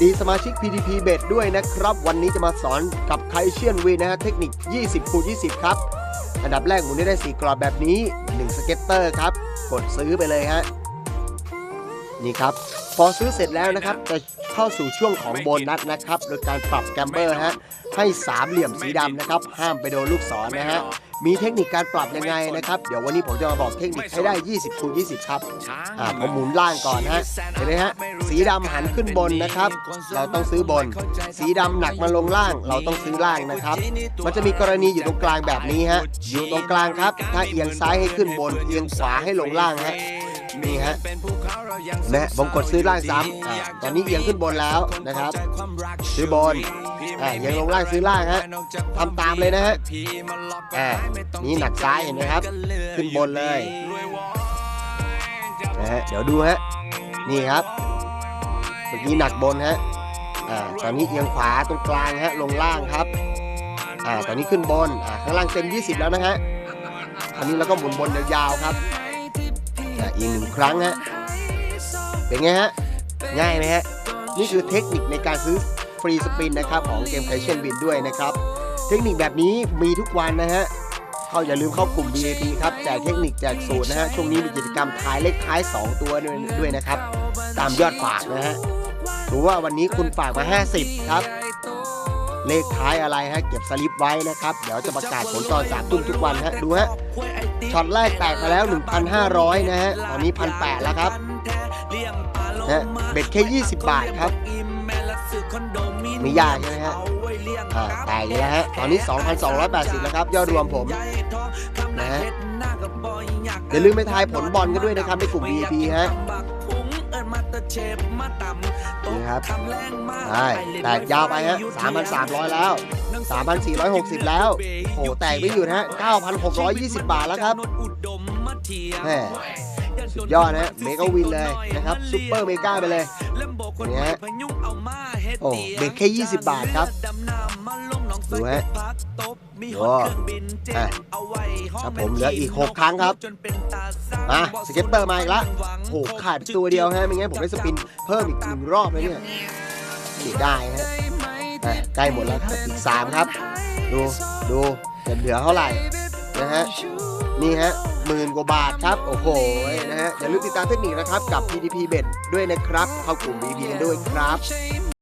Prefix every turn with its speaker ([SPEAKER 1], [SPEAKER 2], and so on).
[SPEAKER 1] ดีสมาชิก PTP เบสด้วยนะครับ วันนี้จะมาสอนกับไคเชียนวีนะฮะเทคนิค 20คูณ20 ครับ อันดับแรกหมุนให้ได้4กรอบแบบนี้ 1 สเก็ตเตอร์ครับ กดซื้อไปเลยฮะ นี่ครับพอซื้อเสร็จแล้วนะครับจะเข้าสู่ช่วงของโบนัสนะครับ โดยการปรับแกมเบอร์ฮะให้สามเหลี่ยมสีดำนะครับ ห้ามไปโดนลูกศรนะฮะมีเทคนิคการปรับยังไงนะครับ เดี๋ยววันนี้ผมจะมาบอกเทคนิคให้ได้ 20คูณ20 ครับอ่าผมหมุนล่างก่อนฮะเห็นไหมฮะสีดำหันขึ้นบนนะครับ เราต้องซื้อบน สีดำหนักมาลงล่าง เราต้องซื้อล่างนะครับ มันจะมีกรณีอยู่ตรงกลางแบบนี้ฮะอยู่ตรงกลางครับ ถ้าเอียงซ้ายให้ขึ้นบนเอียงขวาให้ลงล่างฮะ นี่ฮะนะผมกดซื้อล่างซ้ำอ่าตอนนี้เอียงขึ้นบนแล้วนะครับ ซื้อบนอ่าเอียงลงล่างซื้อล่างฮะทำตามเลยนะฮะอ่านี่หนักซ้ายเห็นไหมครับ ขึ้นบนเลยนะฮะเดี๋ยวดูฮะนี่ครับเมื่อกี้หนักบนฮะอ่าตอนนี้เอียงขวาตรงกลางฮะลงล่างครับอ่าตอนนี้ขึ้นบนอ่าข้างล่างเต็ม 20 แล้วนะฮะอันนี้เราก็หมุนบนยาวๆครับ อ่าอีกหนึ่งครั้งฮะเป็นไงฮะง่ายไหมฮะนี่คือเทคนิคในการซื้อฟรีสปินนะครับของเกมไคเชนบินด้วยนะครับ เทคนิคแบบนี้มีทุกวันนะฮะเข้าอย่าลืมเข้ากลุ่ม VIP ครับแจกเทคนิคแจกสูตรนะฮะช่วงนี้มีกิจกรรมทายเลขท้าย 2 ตัวด้วยด้วยนะครับ ตามยอดฝากนะฮะถือว่าวันนี้คุณฝากมา 50 ครับ เลขท้ายอะไรฮะเก็บสลิปไว้นะครับ เดี๋ยวจะประกาศผลตอนสามทุ่มทุกวันฮะดูฮะช็อตแรกแตกมาแล้ว 1,500 นะฮะตอนนี้1,800แล้วครับนะฮะเบ็ดแค่ 20 บาทครับไม่ยากใช่ไหมฮะอ่าแตกอีกแล้วฮะตอนนี้ 2,280 แล้วครับ ยอดรวมผมนะฮะอย่าลืมไปทายผลบอลกันด้วยนะครับในกลุ่ม VIP ฮะ นี่ครับใช่แตกยาวไปฮะ3,300 แล้ว 3,460 แล้วโอ้แตกไม่หยุดฮะ9,620 บาทแล้วครับแหมสุดยอดนะฮะเมกาวินเลยนะครับซุปเปอร์เมกาไปเลย เนี่ยฮะโอ้เบ็ดแค่ 20 บาทครับดูฮะโอ้อะครับผมเหลืออีก 6 ครั้งครับมาสเก็ตเตอร์มาอีกละโอ้ขาดตัวเดียวฮะไม่งั้นผมได้สปินเพิ่มอีกหนึ่งรอบเลยเนี่ยเสียได้ฮะอะใกล้หมดแล้วครับอีก 3 ครับ ดูดูจะเหลือเท่าไหร่นะฮะ นี่ฮะหมื่นกว่าบาทครับ โอ้โหนะฮะอย่าลืมติดตามเทคนิคนะครับกับ PDP Bet ด้วยนะครับ เข้ากลุ่ม BP กันด้วยครับ